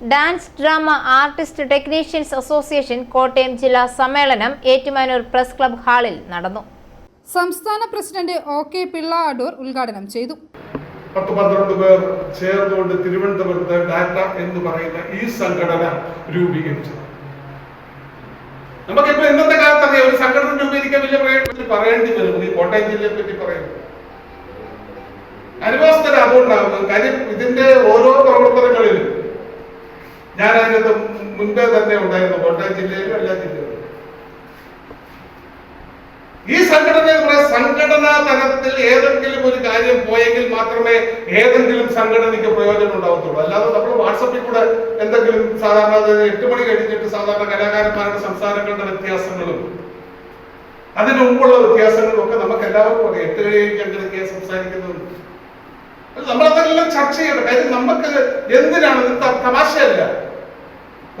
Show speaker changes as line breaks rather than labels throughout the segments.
Dance drama artist technicians association Kottayam ജില്ലാ സമ്മേളനം Ettumanoor press club ഹാളിൽ നടന്നു.
സംസ്ഥാന president O K Pillai Adoor ഉദ്ഘാടനം ചെയ്തു.
പത്ത് പന്ത്രണ്ട് പേർ ചേർന്നുകൊണ്ട് തിരുവനന്തപുരത്ത് ഡാറ്റ എന്ന് പറയുന്ന ഈ സംഘടന രൂപീകരിച്ചു. നമുക്കിപ്പോ ഇന്നത്തെ കാലത്ത് അറിയാം ഒരു സംഘടന രൂപീകരിക്കാൻ വലിയ പറയേണ്ടി വരും. ഈ കോട്ടയം ജില്ലയെ പറ്റി പറയുന്നത് അനുഭവസ്ഥര അതുകൊണ്ടാകുന്നത് കാര്യം ഇതിന്റെ ഓരോ ഞാൻ അതിനകത്ത് മുൻപേ തന്നെ ഉണ്ടായിരുന്നു കോട്ടയം ജില്ലയിലും എല്ലാ ജില്ലയിലും. ഈ സംഘടന സംഘടനാ തലത്തിൽ ഏതെങ്കിലും ഒരു കാര്യം പോയെങ്കിൽ മാത്രമേ ഏതെങ്കിലും സംഘടനയ്ക്ക് പ്രയോജനം ഉണ്ടാവത്തുള്ളൂ. അല്ലാതെ നമ്മൾ വാട്സപ്പിൽ കൂടെ എന്തെങ്കിലും സാധാരണ എട്ട് മണി കഴിഞ്ഞിട്ട് സാധാരണ കലാകാരന്മാരുടെ സംസാരങ്ങളുടെ വ്യത്യാസങ്ങളും അതിനു മുമ്പുള്ള വ്യത്യാസങ്ങളും ഒക്കെ നമുക്ക് എല്ലാവർക്കും അറിയാം. എട്ട് കഴിഞ്ഞ് അങ്ങനെയൊക്കെയാണ് സംസാരിക്കുന്നത്. നമ്മളതെല്ലാം ചർച്ച ചെയ്യണം. കാര്യം നമുക്ക് എന്തിനാണ്? തമാശയല്ല.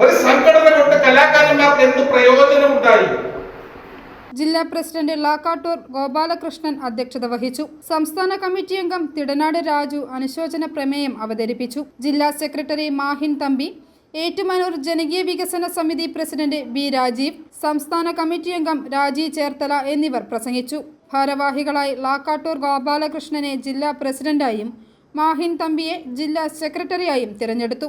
ഒരു സംഘടന കൊണ്ട് കലാകാരന്മാർക്ക് എന്ത് പ്രയോജനം ഉണ്ടായി
ജില്ലാ പ്രസിഡന്റ് ലാക്കാട്ടൂർ ഗോപാലകൃഷ്ണൻ അധ്യക്ഷത വഹിച്ചു. സംസ്ഥാന കമ്മിറ്റി അംഗം തിടനാട് രാജു അനുശോചന പ്രമേയം അവതരിപ്പിച്ചു. ജില്ലാ സെക്രട്ടറി മാഹിൻ തമ്പി ഏറ്റുമാനൂർ ജനകീയ വികസന സമിതി പ്രസിഡന്റ് ബി രാജീവ് സംസ്ഥാന കമ്മിറ്റി അംഗം രാജി ചേർത്തല എന്നിവർ പ്രസംഗിച്ചു. ഭാരവാഹികളായി ലാക്കാട്ടൂർ ഗോപാലകൃഷ്ണനെ ജില്ലാ പ്രസിഡന്റായും മാഹിൻ തമ്പിയെ ജില്ലാ സെക്രട്ടറിയായും തിരഞ്ഞെടുത്തു.